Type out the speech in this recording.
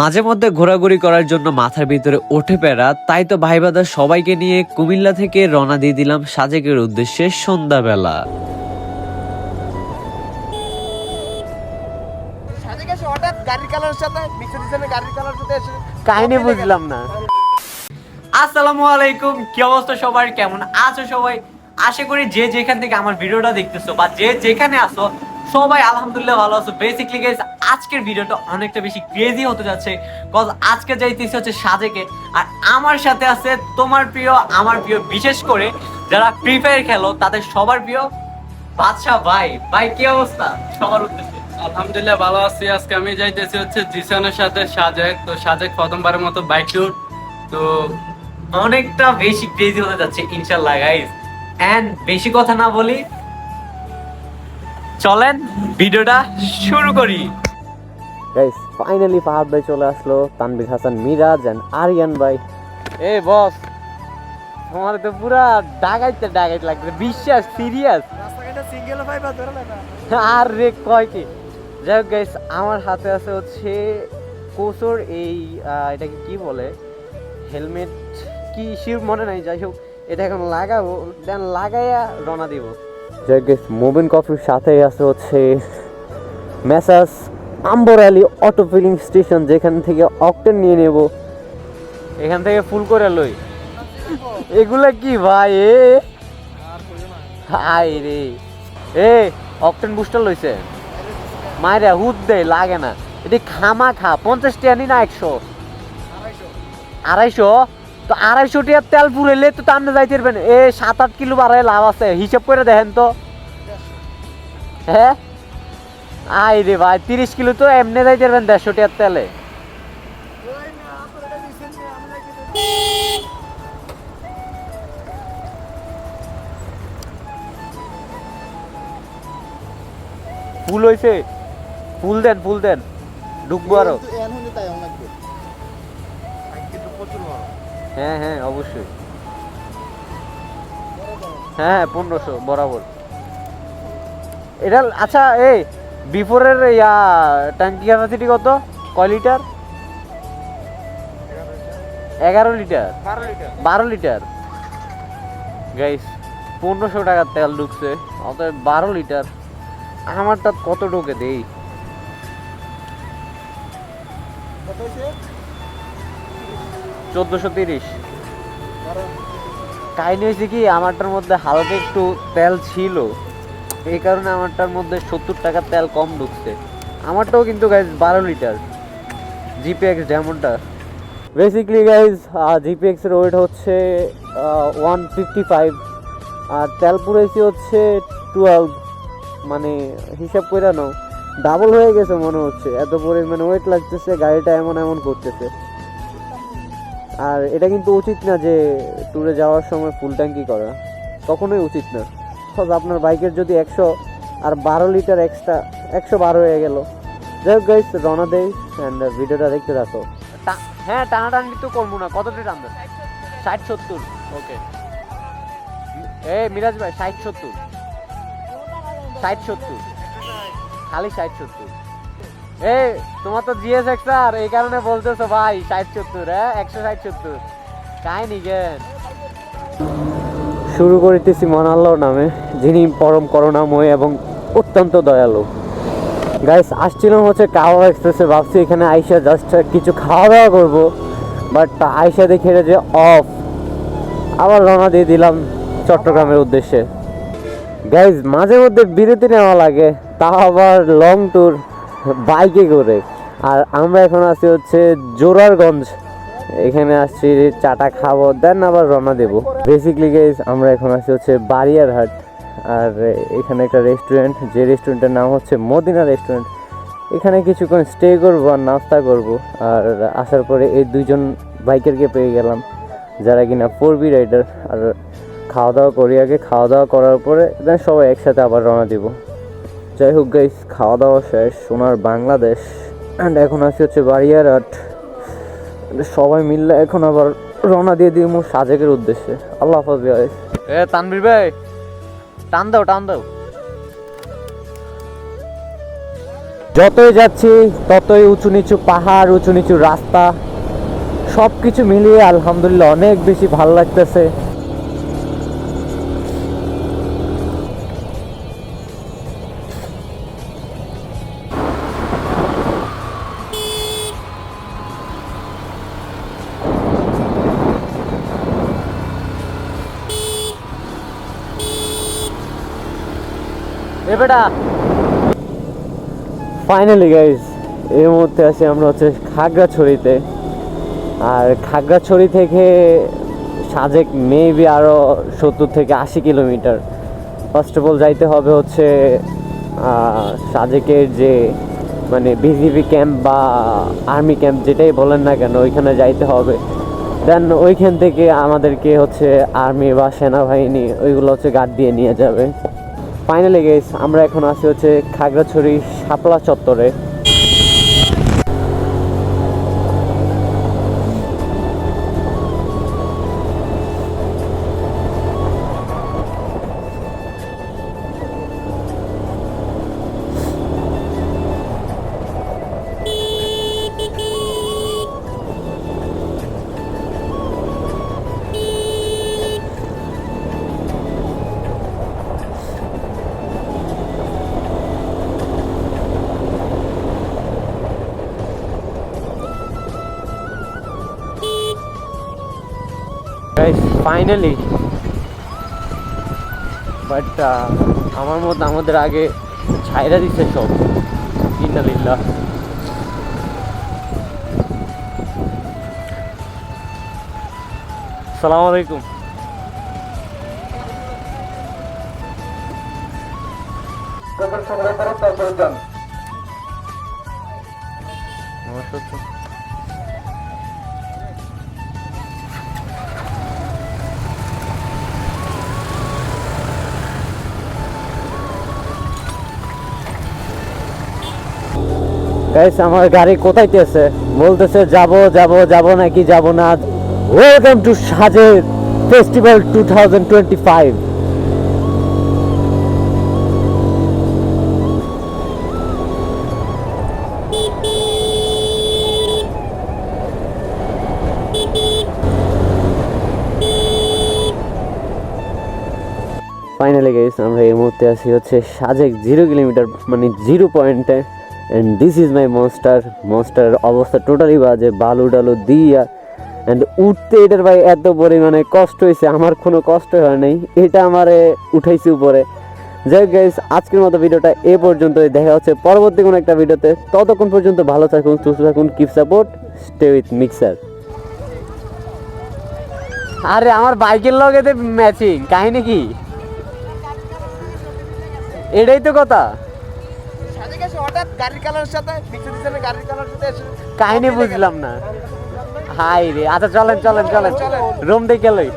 মাঝে মধ্যে ঘোরাঘুরি করার জন্য মাথার ভিতরে ওঠে পেরা তাই তো ভাই বাদার সবাইকে নিয়ে কুমিল্লা থেকে রওনা দিয়ে দিলাম সাজেকের উদ্দেশ্যে সন্ধ্যাবেলা। কাহিনী বুঝলাম না। আসসালামু আলাইকুম কি অবস্থা সবার? কেমন আছো সবাই? আশা করি যে যেখান থেকে আমার ভিডিওটা দেখতেছো বা যে যেখানে আসো সবাই আলহামদুলিল্লাহ ভালো আছো। বেসিক্যালি গাইস আজকের ভিডিওটা অনেকটা বেশি ক্রেজি হতে যাচ্ছে কজ আজকে যাইতেছি হচ্ছে সাজেকে আর আমার সাথে আছে তোমার প্রিয় আমার প্রিয় বিশেষ করে যারা ফ্রি ফায়ার খেলো তাদের সবার প্রিয় বাদশাহ ভাই। ভাই কি অবস্থা? সবার উদ্দেশ্যে। আলহামদুলিল্লাহ ভালো আছি। আজকে আমি যাইতেছি হচ্ছে জিসানের সাথে সাজেক। তো সাজেক প্রথমবারের মতো বাইক ট্যুর তো অনেকটা বেশি ক্রেজি হতে যাচ্ছে ইনশাল্লাহ গাইস এন্ড বেশি কথা না বলি চলেন ভিডিওটা শুরু করি। গাইস ফাইনালি ফাহাদ ভাই চলে আসলো তানবির হাসান মিরাজ এন্ড আরিয়ান ভাই। এ বস তোমার তো পুরা ডাগাইতে ডাগাইতে লাগছে বিশ্বাস সিরিয়াস আর রে কয় কি? যাই হোক গাইস আমার হাতে আছে হচ্ছে কোসোর এই এটাকে কি বলে? হেলমেট কি শির মনে নাই যাই হোক এটা এখন লাগাবো দেন লাগাইয়া রওনা দিব। যাই হোক মোবিন কফির সাথে আছে হচ্ছে Messrs Ambar Ali auto filling station, যেখান থেকে অকটেন নিয়ে নেব। এখান থেকে ফুল করে লই। এগুলা কি ভাই, এ? হাই রে। এ, অকটেন বুস্টার লইছে। মায়েরা হুদ দেয় লাগে না। এটি খামা খা পঞ্চাশ টাকা নি না একশো? আড়াইশো? তো আড়াইশো টাকার তেল পুরাইলে তো আপনি যাইতে পারবেন এ, সাত আট কিলো বাড়াই লাভ আছে। হিসাব করে দেখেন তো। হ্যাঁ? আই রে ভাই তিরিশ কিলো তো এমনি যাইতে পারবেন দেড়শো টাকার তেলে। ফুল হইছে। ফুল দেন ফুল দেন। ঢুকবো আরও। হ্যাঁ হ্যাঁ অবশ্যই। হ্যাঁ পনেরোশো বরাবর। এটা আচ্ছা এই বিফোরের ইয়া ট্যাঙ্কি ক্যাপাসিটি কত? কয় লিটার এগারো লিটার বারো লিটার গাইস পনেরোশো টাকার তেল ঢুকছে অতএব বারো লিটার আমারটা কত ঢোকে দেই চোদ্দোশো তিরিশ। কাহিনী হয়েছে কি আমারটার মধ্যে হালকা একটু তেল ছিল। এই কারণে আমারটার মধ্যে সত্তর টাকার তেল কম ঢুকছে। আমারটাও কিন্তু গাইজ বারো লিটার জিপিএক্স যেমনটা বেসিক্যালি গাইজ জিপিএক্স এর ওয়েট হচ্ছে ওয়ান ফিফটি ফাইভ আর তেল পুরাইছি হচ্ছে টুয়েলভ মানে হিসাব করে নাও ডাবল হয়ে গেছে মনে হচ্ছে। এত পরিমাণে ওয়েট লাগতেছে, গাড়িটা এমন এমন করতেছে। আর এটা কিন্তু উচিত না যে ট্যুরে যাওয়ার সময় ফুল ট্যাঙ্কি করা। কখনোই উচিত না। সব আপনার বাইকের যদি একশো আর বারো লিটার এক্সট্রা একশো বারো হয়ে গেল। যাই হোক গাইস রওনা দেই অ্যান্ড ভিডিওটা দেখতে থাকো। হ্যাঁ টানা টানাটানি তো করব না। কতটি টানবে ষাট সত্তর। ওকে। এ মিরাজ ভাই ষাট সত্তর। ষাট সত্তর। খালি ষাট সত্তর। এ তোমার তো জিএস এক্সার এই কারণে বলতেছো ভাই ষাট সত্তর হ্যাঁ? একশো ষাট সত্তর। কাহিনি জ্ঞান। শুরু করিতেছি মহান আল্লাহর নামে, যিনি পরম করুণাময় এবং অত্যন্ত দয়ালু। গাইস আসছিলাম হচ্ছে কাওয়া এক্সপ্রেসে ভাবছি এখানে আইসা জাস্ট কিছু খাওয়া দাওয়া করব বাট আইসা দেখে যে অফ আবার রওনা দিয়ে দিলাম চট্টগ্রামের উদ্দেশ্যে। গাইজ মাঝে মধ্যে বিরতি নেওয়া লাগে তা আবার লং ট্যুর বাইকে করে। আর আমরা এখন আছি হচ্ছে জোরারগঞ্জ। এখানে আসছি, চাটা খাব দেন আবার রওনা দেবো। বেসিকলি গাইজ আমরা এখন আসছি হচ্ছে বারিয়ারহাট আর এখানে একটা রেস্টুরেন্ট যে রেস্টুরেন্টের নাম হচ্ছে মদিনা রেস্টুরেন্ট এখানে কিছুক্ষণ স্টে করব আর নাস্তা করব। আর আসার পরে এই দুইজন বাইকারকে পেয়ে গেলাম, যারা কিনা ফোর বি রাইডার আর খাওয়া দাওয়া করি আগে খাওয়া দাওয়া করার পরে দেন সবাই একসাথে আবার রওনা দিব। যাই হোক গাইস খাওয়া দাওয়া শেষ, সোনার বাংলাদেশ। অ্যান্ড এখন আসি হচ্ছে বাড়িয়ারহাট। সবাই মিললে এখন আবার রওনা দিয়ে দিব সাজেকের উদ্দেশ্যে। আল্লাহ হাফাজ ভাই। এ তানবীর ভাই টান দাও টান দাও। যতই যাচ্ছি ততই উঁচু নিচু পাহাড় উঁচু নিচু রাস্তা সব কিছু মিলিয়ে আলহামদুলিল্লাহ অনেক বেশি ভালো লাগতেছে। বেটা। ফাইনালি গাইজ এই মুহূর্তে আছি আমরা হচ্ছে খাগড়াছড়িতে। আর খাগড়াছড়ি থেকে সাজেক মেবি আরও সত্তর থেকে আশি কিলোমিটার। ফার্স্ট অফ অল যাইতে হবে হচ্ছে সাজেকের যে মানে বিজিবি ক্যাম্প বা আর্মি ক্যাম্প যেটাই বলেন না কেন, ওইখানে যাইতে হবে। দেন ওইখান থেকে আমাদেরকে হচ্ছে আর্মি বা সেনাবাহিনী, ওইগুলো হচ্ছে গার্ড দিয়ে নিয়ে যাবে। ফাইনালি গেস আমরা এখন আছি হচ্ছে খাগড়াছড়ি শাপলা চত্বরে। গাইস ফাইনালি বাট আমার মত আমাদের আগে ছাইরা দিছে সব। ইন্নালিল্লাহ। সালাম আলাইকুম। নমস্কার গাইস আমার গাড়ি কোথায় গেছে? বলতেছে, যাব যাব যাব নাকি যাব না? ওয়েলকাম টু সাজের festival two thousand twenty five finally guys আমরা এই মুহূর্তে আছি হচ্ছে সাজেক জিরো কিলোমিটার মানে জিরো পয়েন্টে and this is my monster monster অবস্থা টোটালি বাজে, বালু ডালু দিয়া। অ্যান্ড উঠতে এটার ভাই এত পরিমাণে কষ্ট হয়েছে আমার কোনো কষ্ট হয় নাই, এটা আমারে উঠাইছে উপরে। যাই হোক গাইস আজকের মতো ভিডিওটা এ পর্যন্তই, দেখা হচ্ছে পরবর্তী কোনো একটা ভিডিওতে। ততক্ষণ পর্যন্ত ভালো থাকুন, সুস্থ থাকুন keep support stay with mixer আরে, আমার বাইকের লগে ম্যাচিং কাহিনী কি? এটাই তো কথা। এসে হঠাৎ গাড়ির সাথে মিক্সে গাড়ির সাথে এসে কাহিনী বুঝলাম না। হাই রে আচ্ছা চলেন চলেন চলেন। রুম দেখে লই।